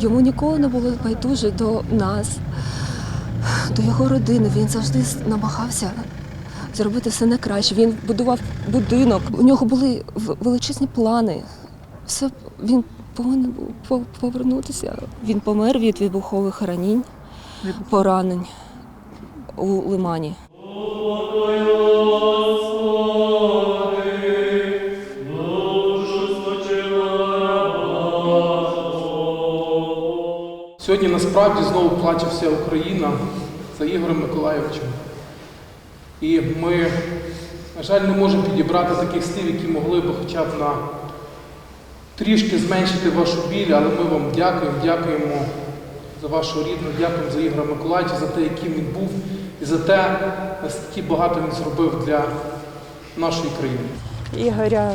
Йому ніколи не було байдуже до нас, до його родини. Він завжди намагався зробити все найкраще. Він будував будинок. У нього були величезні плани. Все він повинен був повернутися. Він помер від вибухових ранінь, поранень у лимані. Сьогодні насправді знову плаче вся Україна за Ігорем Миколаївичем. І ми, на жаль, не можемо підібрати таких слів, які могли б хоча б на трішки зменшити вашу біль, але ми вам дякуємо, дякуємо за вашу рідну, дякуємо за Ігора Миколаївича, за те, яким він був, і за те, наскільки багато він зробив для нашої країни. Ігоря,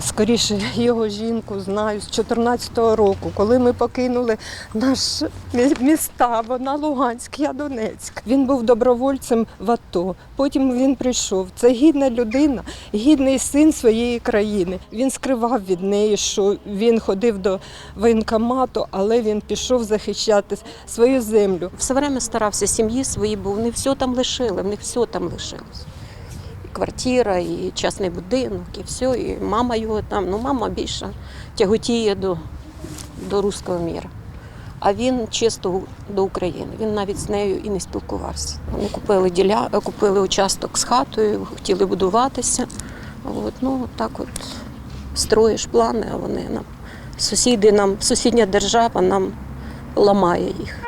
скоріше його жінку знаю з 14-го року, коли ми покинули наш міста, вона Луганськ, я Донецьк. Він був добровольцем в АТО. Потім він прийшов. Це гідна людина, гідний син своєї країни. Він скривав від неї, що він ходив до воєнкомату, але він пішов захищати свою землю. Все время старався сім'ї свої, бо вони все там лишили, в все там лишилось. Квартира, і частний будинок, і все. І мама його там, ну мама більше тяготіє до, до руського міра. А він чисто до України. Він навіть з нею і не спілкувався. Вони купили діля, купили участок з хатою, хотіли будуватися. От, ну так от строїш плани, а вони нам сусіди нам, сусідня держава нам ламає їх.